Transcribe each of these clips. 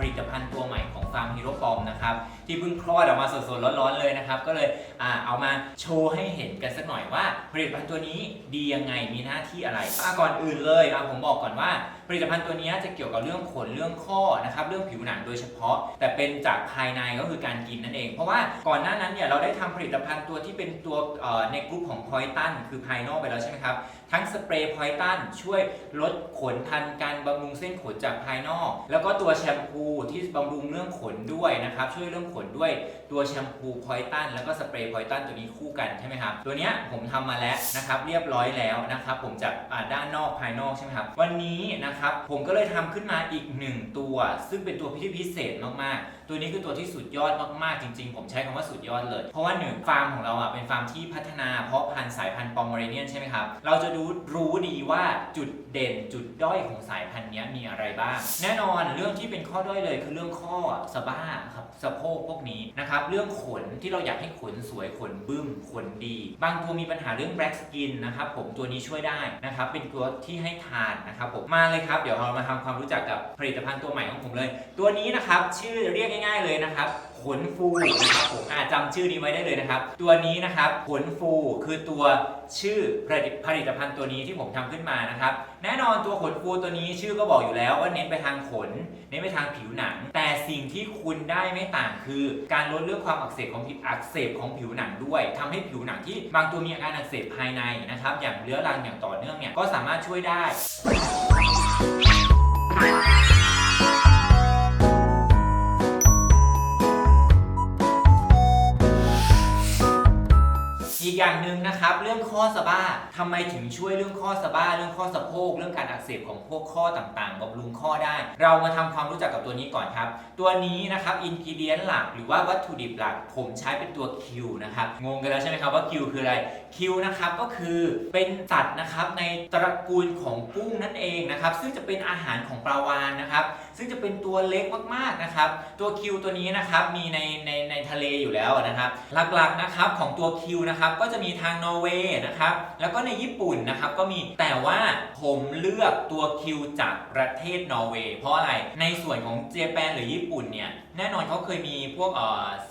ผลิตภัณฑ์ตัวใหม่ของฟาร์มฮีโร่ปอมนะครับที่เพิ่งคลอดออกมาสดๆร้อนๆเลยนะครับก็เลยอาเอามาโชว์ให้เห็นกันสักหน่อยว่า ผลิตภัณฑ์ตัวนี้ดียังไงมีหน้าที่อะไรอะก่อนอื่นเลยอะผมบอกก่อนว่า ผลิตภัณฑ์ตัวนี้จะเกี่ยวกับเรื่องขนเรื่องข้อนะครับเรื่องผิวหนังโดยเฉพาะ แต่เป็นจากภายในก็คือการกินนั่นเอง เพราะว่าก่อนหน้านั้นเนี่ยเราได้ทำผลิตภัณฑ์ตัวที่เป็นตัวในกลุ่มของพอยตันคือภายนอกไปแล้วใช่ไหมครับ ทั้งสเปรย์พอยตันช่วยลดขนทันการบำรุงเส้นขนจากภายนอก แล้วก็ตัวแชมพูที่บำรุงเรื่องขนด้วยนะครับช่วยเรื่องขนด้วยตัวแชมพูพอยตันแล้วก็สเปรย์พอยตันตัวนี้คู่กันใช่ไหมครับตัวนี้ผมทำมาแล้วนะครับเรียบร้อยแล้วนะครับผมจากด้านนอกภายนอกใช่ไหมครับวันนี้นะครับผมก็เลยทำขึ้นมาอีกหนึ่งตัว ซึ่งเป็นตัวที่พิเศษมากๆ ตัวนี้คือตัวที่สุดยอดมากๆจริง ๆ ผมใช้คำว่าสุดยอดเลย เพราะว่าหนึ่งฟาร์มของเราอะเป็นฟาร์มที่พัฒนาเพาะพันธุ์สายพันธุ์ปอมเมอเรเนียนใช่ไหมครับเราจะรู้รู้ดีว่าจุดเด่นจุดด้อยของสายพันธุ์นี้มีอะไรบ้าง แน่นอนเรื่องที่เป็นข้อด้อยเลยคือเรื่องข้อสะบ้าครับสะโพกพวกนี้นะครับเรื่องขนที่เราอยากให้ขนสวยขนบึ้มขนดี บางตัวมีปัญหาเรื่อง black skin นะครับผมตัวนี้ช่วยได้นะครับเป็นตัวที่ให้ทานนะครับผมมาเลยครับ เดี๋ยวเรามาทำความรู้จักกับผลิตภัณฑ์ตัวใหม่ของผมเลย ตัวนี้นะครับชื่อเรียกง่าย ๆเลยนะครับ ขนฟูนะครับผมอาจำชื่อนี้ไว้ได้เลยนะครับ ตัวนี้นะครับขนฟูคือตัวชื่อผลิตผลิตภัณฑ์ตัวนี้ที่ผมทำขึ้นมานะครับ แน่นอนตัวขนฟูตัวนี้ชื่อก็บอกอยู่แล้วว่าเน้นไปทางขน เน้นไปทางผิวหนัง แต่สิ่งที่คุณได้ไม่ต่างคือ การลดเรื่องความอักเสบของผิวอักเสบของผิวหนังด้วยทำให้ผิวหนังที่บางตัวมีอาการอักเสบภายในนะครับ อย่างเรื้อรังอย่างต่อเนื่องเนี่ยก็สามารถช่วยได้ อีกอย่างหนึ่งนะครับ เรื่องข้อสะบ้าทำไมถึงช่วยเรื่องข้อสะบ้าเรื่องข้อสะโพก เรื่องการอักเสบของพวกข้อต่างๆบำรุงข้อได้ เรามาทำความรู้จักกับตัวนี้ก่อนครับ ตัวนี้นะครับอินกิเดียนหลักหรือว่าวัตถุดิบหลัก ผมใช้เป็นตัวคิวนะครับงงกันแล้วใช่ไหมครับว่าคิวคืออะไรคิวนะครับก็คือเป็นสัตว์นะครับในตระกูลของกุ้งนั่นเองนะครับซึ่งจะเป็นอาหารของปลาวานนะครับซึ่งจะเป็นตัวเล็กมากๆนะครับตัวคิวตัวนี้นะครับมีในในในทะเลอยู่แล้วนะครับหลักๆนะครับของตัวคิวนะครับก็จะมีทางนอร์เวย์นะครับ แล้วก็ในญี่ปุ่นนะครับก็มีแต่ว่าผมเลือกตัวคิวจากประเทศนอร์เวย์เพราะอะไรในส่วนของเจแปนหรือญี่ปุ่นเนี่ยแน่นอนเขาเคยมีพวก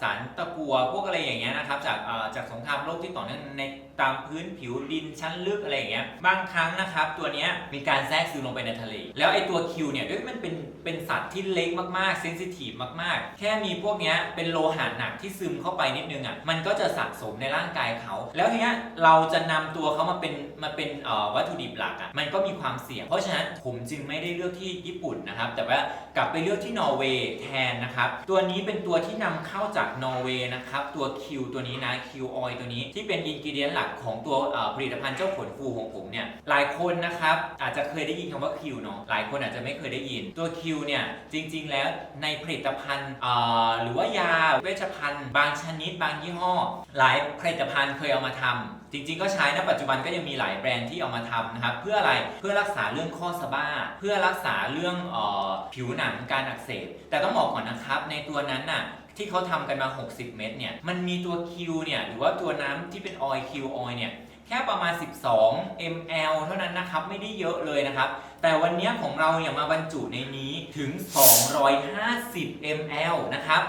สารตะกัวพวกอะไรอย่างเงี้ยนะครับจากจากสงครามโลกที่ต่อเนื่องในตามพื้นผิวดินชั้นลึกอะไรอย่างเงี้ยบางครั้งนะครับ ตัวเนี้ยมีการแทรกซึมลงไปในทะเล แล้วไอ้ตัวคิวเนี่ยด้วยมันเป็นเป็นสัตว์ที่เล็กมากๆเซนซิทีฟมากๆ แค่มีพวกเนี้ยเป็นโลหะหนักที่ซึมเข้าไปนิดนึงอะมันก็จะสะสมในร่างกายเขา แล้วทีเนี้ยเราจะนำตัวเขามาเป็นมาเป็นวัตถุดิบหลักอะมันก็มีความเสี่ยง เพราะฉะนั้นผมจึงไม่ได้เลือกที่ญี่ปุ่นนะครับแต่ว่ากลับไปเลือกที่นอร์เวย์แทนนะครับตัวนี้เป็นตัวที่นำเข้าจากนอร์เวย์นะครับ ตัวคิวตัวนี้นะคิวออยตัวนี้ที่เป็นอินกิเดียนหลักของตัวผลิตภัณฑ์เจ้าขนฟูของผมเนี่ยหลายคนนะครับอาจจะเคยได้ยินคำว่าคิวเนาะหลายคนอาจจะไม่เคยได้ยิน ตัวคิวเนี่ยจริง ๆ แล้วในผลิตภัณฑ์หรือว่ายาเวชภัณฑ์ บางชนิดบางยี่ห้อ หลายผลิตภัณฑ์เคยเอามาทำจริงๆ ก็ใช้นะปัจจุบันก็ยังมีหลายแบรนด์ที่เอามาทำนะครับเพื่ออะไรเพื่อรักษาเรื่องข้อสะบ้า เพื่อรักษาเรื่องออผิวหนังการอักเสบแต่ต้องบอกก่อนนะครับในตัวนั้นน่ะที่เขาทำกันมา 60 เม็ดเนี่ยมันมีตัวคิวเนี่ยหรือว่าตัวน้ำที่เป็นออยล์คิวออยล์เนี่ยแค่ประมาณ 12 ml เท่านั้นนะครับไม่ได้เยอะเลยนะครับ แต่วันนี้ของเราเนี่ยมาบรรจุในนี้ถึง 250 ml นะครับ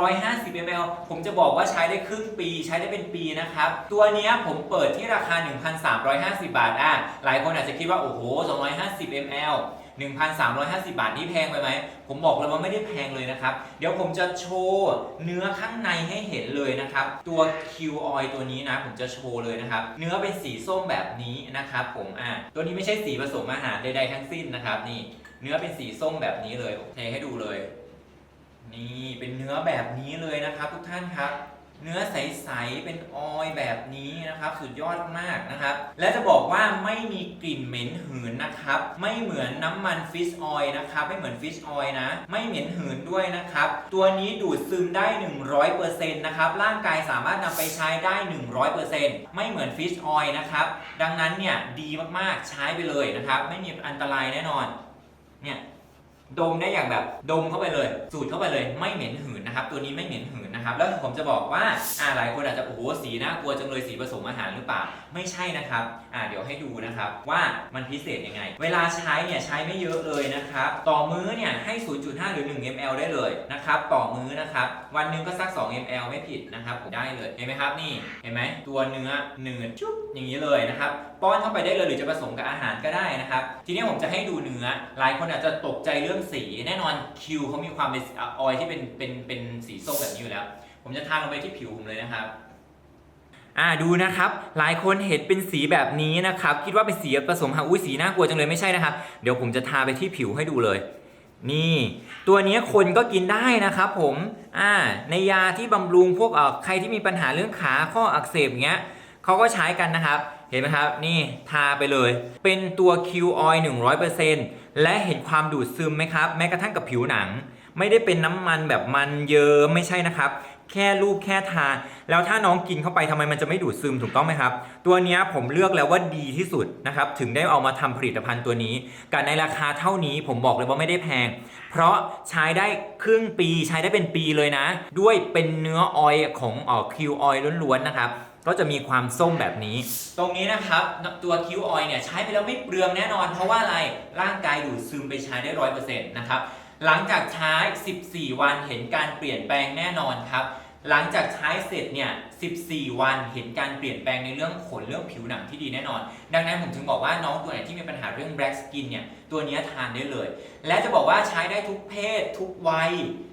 250 ml ผมจะบอกว่าใช้ได้ครึ่งปี ใช้ได้เป็นปีนะครับ ตัวนี้ผมเปิดที่ราคา 1,350 บาทอะหลายคนอาจจะคิดว่า โอ้โห 250 ml 1,350 บาทนี่แพงไปไหม ผมบอกเลยว่าไม่ได้แพงเลยนะครับ เดี๋ยวผมจะโชว์เนื้อข้างในให้เห็นเลยนะครับ ตัว Q Oil ตัวนี้นะ ผมจะโชว์เลยนะครับ เนื้อเป็นสีส้มแบบนี้นะครับ ผม อะ ตัวนี้ไม่ใช่สีผสมอาหารใดๆทั้งสิ้นนะครับ นี่ เนื้อเป็นสีส้มแบบนี้เลย โอเคให้ดูเลย นี่ เป็นเนื้อแบบนี้เลยนะครับ ทุกท่านครับ เนื้อใส ๆ เป็นออยแบบนี้นะครับ สุดยอดมากนะครับ และจะบอกว่าไม่มีกลิ่นเหม็นหืนนะครับ ไม่เหมือนน้ำมันฟิชออยนะครับ ไม่เหมือนฟิชออยนะ ไม่เหม็นหืนด้วยนะครับ ตัวนี้ดูดซึมได้ 100%นะครับ ร่างกายสามารถนำไปใช้ได้ 100%ไม่เหมือนฟิชออยนะครับ ดังนั้นเนี่ยดีมาก ๆ ใช้ไปเลยนะครับ ไม่มีอันตรายแน่นอน เนี่ยดมได้อย่างแบบดมเข้าไปเลย สูดเข้าไปเลย ไม่เหม็นหืนนะครับ ตัวนี้ไม่เหม็นหืน นะครับแล้วผมจะบอกว่าอ่าหลายคนอาจจะโอ้โหสีน่ากลัวจังเลยสีผสมอาหารหรือเปล่า ไม่ใช่นะครับอ่าเดี๋ยวให้ดูนะครับว่ามันพิเศษยังไง เวลาใช้เนี่ยใช้ไม่เยอะเลยนะครับต่อมื้อเนี่ยให้ 0.5 หรือ 1 ml ได้เลยนะครับต่อมื้อนะครับ วันหนึ่งก็สัก 2 ml ไม่ผิดนะครับผมได้เลย เห็นไหมครับนี่ เห็นไหมตัวเนื้อเนืดจุ๊บอย่างนี้เลยนะครับ ป้อนเข้าไปได้เลยหรือจะผสมกับอาหารก็ได้นะครับ ทีนี้ผมจะให้ดูเนื้อ หลายคนอาจจะตกใจเรื่องสี แน่นอนคิวเขามีความเป็นออยที่เป็นเป็นเป็นสีส้มแบบนี้อยู่แล้ว ผมจะทาลงไปที่ผิวผมเลยนะครับอ่าดูนะครับหลายคนเห็นเป็นสีแบบนี้นะครับ คิดว่าเป็นสีผสมหาอุ้ยสีน่ากลัวจังเลยไม่ใช่นะครับ เดี๋ยวผมจะทาไปที่ผิวให้ดูเลย นี่ ตัวนี้คนก็กินได้นะครับผมอ่าในยาที่บำรุงพวกเอ่อใครที่มีปัญหาเรื่องขาข้ออักเสบอย่างเงี้ยเขาก็ใช้กันนะครับ เห็นไหมครับ นี่ทาไปเลย เป็นตัว Q Oil 100%และเห็นความดูดซึมไหมครับ แม้กระทั่งกับผิวหนัง ไม่ได้เป็นน้ำมันแบบมันเยิ้มไม่ใช่นะครับ แค่รูปแค่ทา แล้วถ้าน้องกินเข้าไปทำไมมันจะไม่ดูดซึมถูกต้องไหมครับ ตัวนี้ผมเลือกแล้วว่าดีที่สุดนะครับ ถึงได้เอามาทำผลิตภัณฑ์ตัวนี้ กันในราคาเท่านี้ผมบอกเลยว่าไม่ได้แพง เพราะใช้ได้ครึ่งปีใช้ได้เป็นปีเลยนะ ด้วยเป็นเนื้อออยล์ของออคิวออยล์ล้วนๆนะครับก็จะมีความส้มแบบนี้ ตรงนี้นะครับตัวคิวออยล์เนี่ยใช้ไปแล้วไม่เปลืองแน่นอน เพราะว่าอะไรร่างกายดูดซึมไปใช้ได้ร้อยเปอร์เซ็นต์นะครับ หลังจากใช้ 14 วันเห็นการเปลี่ยนแปลงแน่นอนครับ หลังจากใช้เสร็จเนี่ย 14 วันเห็นการเปลี่ยนแปลงในเรื่องขนเรื่องผิวหนังที่ดีแน่นอน ดังนั้นผมถึงบอกว่าน้องตัวไหนที่มีปัญหาเรื่อง black skin เนี่ย ตัวนี้ทานได้เลย และจะบอกว่าใช้ได้ทุกเพศทุกวัย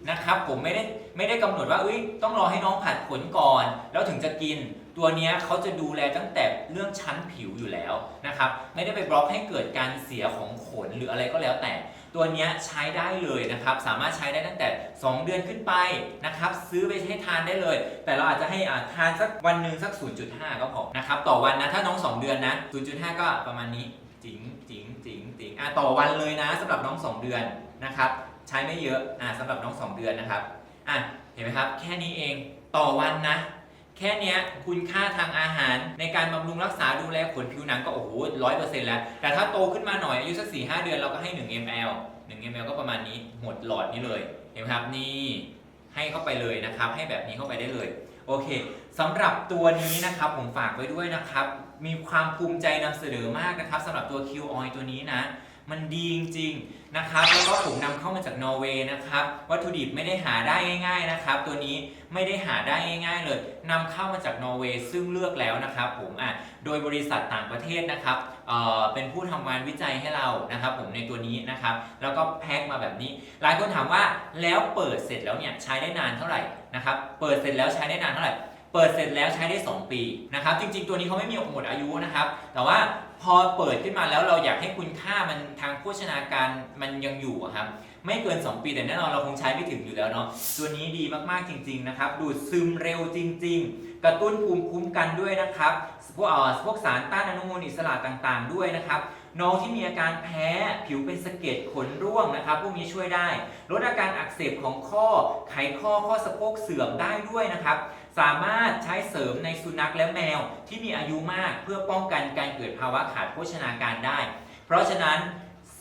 นะครับ ผมไม่ได้ไม่ได้กำหนดว่าเอ้ยต้องรอให้น้องผัดขนก่อน แล้วถึงจะกิน ตัวนี้เขาจะดูแลตั้งแต่เรื่องชั้นผิวอยู่แล้วนะครับ ไม่ได้ไปบล็อกให้เกิดการเสียของขนหรืออะไรก็แล้วแต่ ตัวนี้ใช้ได้เลยนะครับ สามารถใช้ได้ตั้งแต่ 2 เดือนขึ้นไปนะครับ ซื้อไปให้ทานได้เลย แต่เราอาจจะให้อาทานสักวันหนึ่งสัก 0.5 ก็พอนะครับต่อวันนะถ้าน้อง 2 เดือนนะ 0.5 ก็ประมาณนี้จิงจิงจิงจิงอะต่อวันเลยนะสำหรับน้อง 2 เดือนนะครับ ใช้ไม่เยอะอะสำหรับน้อง 2 เดือนนะครับอะเห็นไหมครับ แค่นี้เองต่อวันนะ แค่นี้คุณค่าทางอาหารในการบำรุงรักษาดูแลขนผิวหนังก็โอ้โหร้อยเปอร์เซ็นต์แล้ว แต่ถ้าโตขึ้นมาหน่อยอายุสักสี่ห้าเดือนเราก็ให้ 1 ml 1 ml ก็ประมาณนี้หมดหลอดนี้เลยเห็นไหมครับนี่ให้เข้าไปเลยนะครับ ให้แบบนี้เข้าไปได้เลยโอเคสำหรับตัวนี้นะครับผมฝากไว้ด้วยนะครับ มีความภูมิใจนำเสนอมากนะครับสำหรับตัว Q Oil ตัวนี้นะ มันดีจริงๆนะครับแล้วก็ผมนำเข้ามาจากนอร์เวย์นะครับวัตถุดิบไม่ได้หาได้ง่าย ๆนะครับ ตัวนี้ไม่ได้หาได้ง่ายๆเลยนำเข้ามาจากนอร์เวย์ซึ่งเลือกแล้วนะครับผมอะโดยบริษัทต่างประเทศนะครับเอ่อเป็นผู้ทำงานวิจัยให้เรานะครับ ผมในตัวนี้นะครับ แล้วก็แพ็คมาแบบนี้ หลายคนถามว่าแล้วเปิดเสร็จแล้วเนี่ยใช้ได้นานเท่าไหร่นะครับเปิดเสร็จแล้วใช้ได้นานเท่าไหร่ เปิดเสร็จแล้วใช้ได้ 2 ปีนะครับ จริง ๆ ตัวนี้เขาไม่มีหมดอายุนะครับ แต่ว่าพอเปิดขึ้นมาแล้วเราอยากให้คุณค่ามันทางโภชนาการมันยังอยู่ครับ ไม่เกิน 2 ปีแต่แน่นอนเราคงใช้ไม่ถึงอยู่แล้วเนาะตัวนี้ดีมากๆจริง ๆ นะครับ ดูดซึมเร็วจริง ๆ กระตุ้นภูมิคุ้มกันด้วยนะครับพวกเอ่อพวกสารต้านอนุมูลอิสระต่างๆ ด้วยนะครับน้องที่มีอาการแพ้ผิวเป็นสะเก็ดขนร่วงนะครับพวกนี้ช่วยได้ ลดอาการอักเสบของข้อไขข้อข้อสะโพกเสื่อมได้ด้วยนะครับ สามารถใช้เสริมในสุนัขและแมวที่มีอายุมากเพื่อป้องกันการเกิดภาวะขาดโภชนาการได้ เพราะฉะนั้น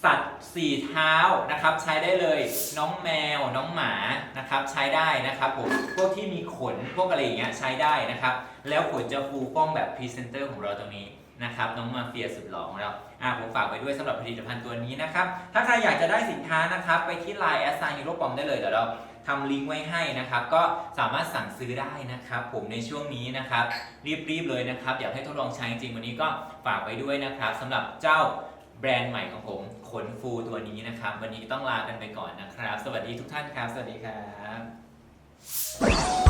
สัตว์สี่เท้านะครับใช้ได้เลยน้องแมวน้องหมานะครับใช้ได้นะครับผมพวกที่มีขนพวกอะไรอย่างเงี้ยใช้ได้นะครับ แล้วขนจะฟูป้องแบบพรีเซนเตอร์ของเราตรงนี้นะครับน้องมาเฟียสุดหล่อของเราอ่าผมฝากไว้ด้วยสำหรับผลิตภัณฑ์ตัวนี้นะครับ ถ้าใครอยากจะได้สินค้านะครับ ไปที่ Line แอสไซน์ฮีโร่ปอมได้เลยเดี๋ยวเรา ทำลิงก์ไว้ให้นะครับ ก็สามารถสั่งซื้อได้นะครับ ผมในช่วงนี้นะครับ รีบๆเลยนะครับ อยากให้ทดลองใช้จริงวันนี้ก็ฝากไว้ด้วยนะครับสำหรับเจ้าแบรนด์ใหม่ของผมขนฟูตัวนี้นะครับ วันนี้ต้องลากันไปก่อนนะครับ สวัสดีทุกท่านครับ สวัสดีครับ